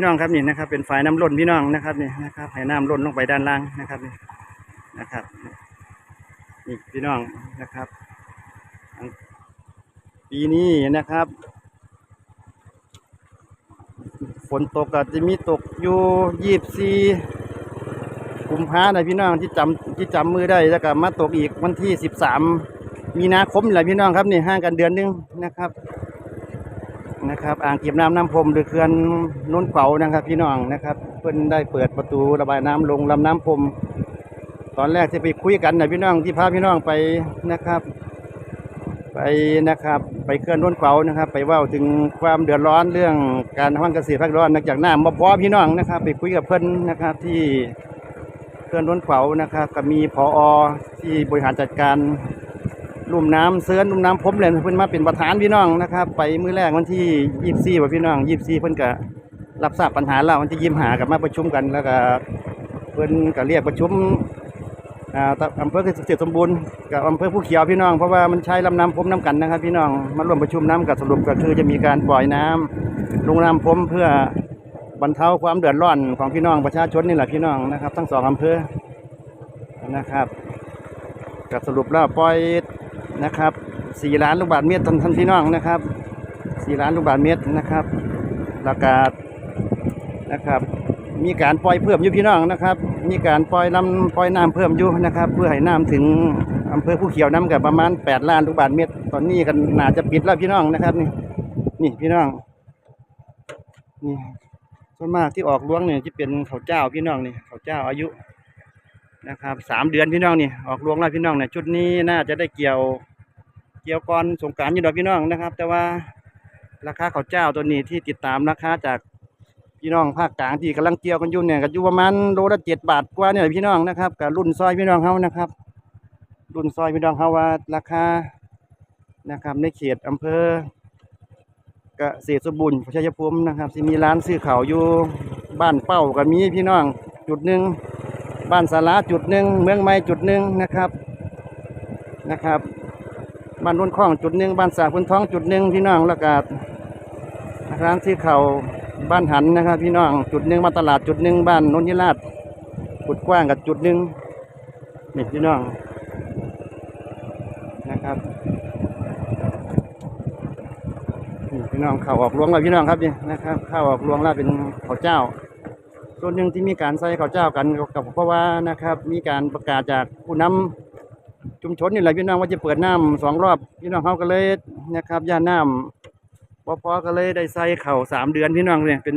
พี่น้องครับนี่นะครับ เป็นฝายน้ำล้นพี่น้องนะครับนี่นะครับให้น้ำล้นลงไปด้านล่างนะครับนี่นะครับนี่พี่น้องนะครับ ปีนี้นะครับ ฝนตกก็จจะมีตกอยู่ยี่สิบสี่กุมภานะพี่น้องที่จำที่จำมือได้แล้วก็มาตกอีกวันที่สิบสามมีนาคมแหละพี่น้องครับนี่ห่างกันเดือนนึงนะครับ นะครับ อ่างเก็บน้ำน้ำพรมหรือเขื่อนนุ่นเฝานะครับ พี่น้องนะครับ เพิ่นได้เปิดประตูระบายน้ำลงลำน้ำพรมตอนแรกที่ไปคุยกันนะพี่น้องที่พาพี่น้องไปนะครับ ไปนะครับ ไปเคลื่อนร่นเฝานะครับ ไปว่าถึงความเดือดร้อนเรื่องการทำการเกษตรภาคร้อนนักจากน้ำมาพร้อมพี่น้องนะครับ ไปคุยกับเพิ่นนะครับ ที่เคลื่อนร่นเฝานะครับ ก็มีพอที่บริหารจัดการ ลุ่มน้ำเสือนลุ่มน้ำพมเลยเพิ่นมาเป็นประธานพี่น้องนะครับ ไปมื้อแรกวันที่ยี่สี่ว่าพี่น้องยี่สี่เพิ่นก็รับทราบปัญหาแล้ววันที่ยี่หากับมาประชุมกันแล้วก็เพิ่นก็เรียกประชุมอ่าอำเภอเกษตรสมบูรณ์กับอำเภอผู้เขียวพี่น้องเพราะว่ามันใช้ลำน้ำพรมน้ำกันนะครับ พี่น้องมาร่วมประชุมน้ำกับสรุปก็คือจะมีการปล่อยน้ำลงน้ำพรมเพื่อบรรเทาความเดือดร้อนของพี่น้องประชาชนนี่แหละพี่น้องนะครับ ทั้งสองอำเภอนะครับกับสรุปแล้วปล่อย นะครับสี่ล้านลูกบาทเมตรท่านท่านพี่น้องนะครับสี่ล้านลูกบาทเมตรนะครับราคานะครับมีการปล่อยเพิ่มอยู่พี่น้องนะครับ มีการปล่อยน้ำปล่อยน้ำเพิ่มอยู่นะครับ เพื่อให้น้ำถึงอำเภอผู้เขียวน้ำกับประมาณแปดล้านลูกบาศก์เมตร ตอนนี้กันน่าจะปิดแล้วพี่น้องนะครับนี่นี่พี่น้องนี่ส่วนมากที่ออกล้วงเนี่ยที่เป็นเขาเจ้าพี่น้องนี่เขาเจ้าอายุนะครับสามเดือนพี่น้องนี่ออกล้วงแล้วพี่น้องเนี่ยชุดนี้น่าจะได้เกี่ยว กี่ยวก่อนสงการอยู่ดอกพี่น้องนะครับ แต่ว่าราคาข้าวเจ้าตัวนี้ที่ติดตามราคาจากพี่น้องภาคกลางที่กำลังเกี่ยวกันอยู่เนี่ยก็อยู่ประมาณโลละเจ็ดบาทกว่าเนี่ยพี่น้องนะครับกับรุ่นซอยพี่น้องเขานะครับ รุ่นซอยพี่น้องเขาว่าราคานะครับในเขตอำเภอเกษตรสมบูรณ์ชัยภูมินะครับที่มีร้านซื้อข้าวอยู่บ้านเป้าก็มีพี่น้องจุดหนึ่งบ้านสาราจุดหนึ่งเมืองไม้จุดหนึ่งนะครับนะครับ บ้านรุ่นข้องจุดหนึ่งบ้านสาคุณท้องจุดหนึ่งพี่น้องแล้วก็ร้านซื้อข้าบ้านหันนะครับ พี่น้องจุดหนึ่งบ้านตลาดจุดหนึ่งบ้านนนทิราชจุดกว้างกับจุดหนึ่งนี่พี่น้องนะครับนี่พี่น้องเข้าออกหลวงแล้วพี่น้องครับนี่นะครับเข้าออกหลวงแล้วเป็นข้าวเจ้า ส่วนหนึ่งที่มีการใส่ข้าวเจ้ากันกับเพราะว่านะครับ มีการประกาศจากผู้นำ ชุมชนนี่แหละพี่น้องว่าจะเปิดน้ำสองรอบพี่น้องเขาก็เลยนะครับย่านน้ำพอๆก็เลยได้ใส่เข่าสามเดือนพี่น้องเนี่ยเป็น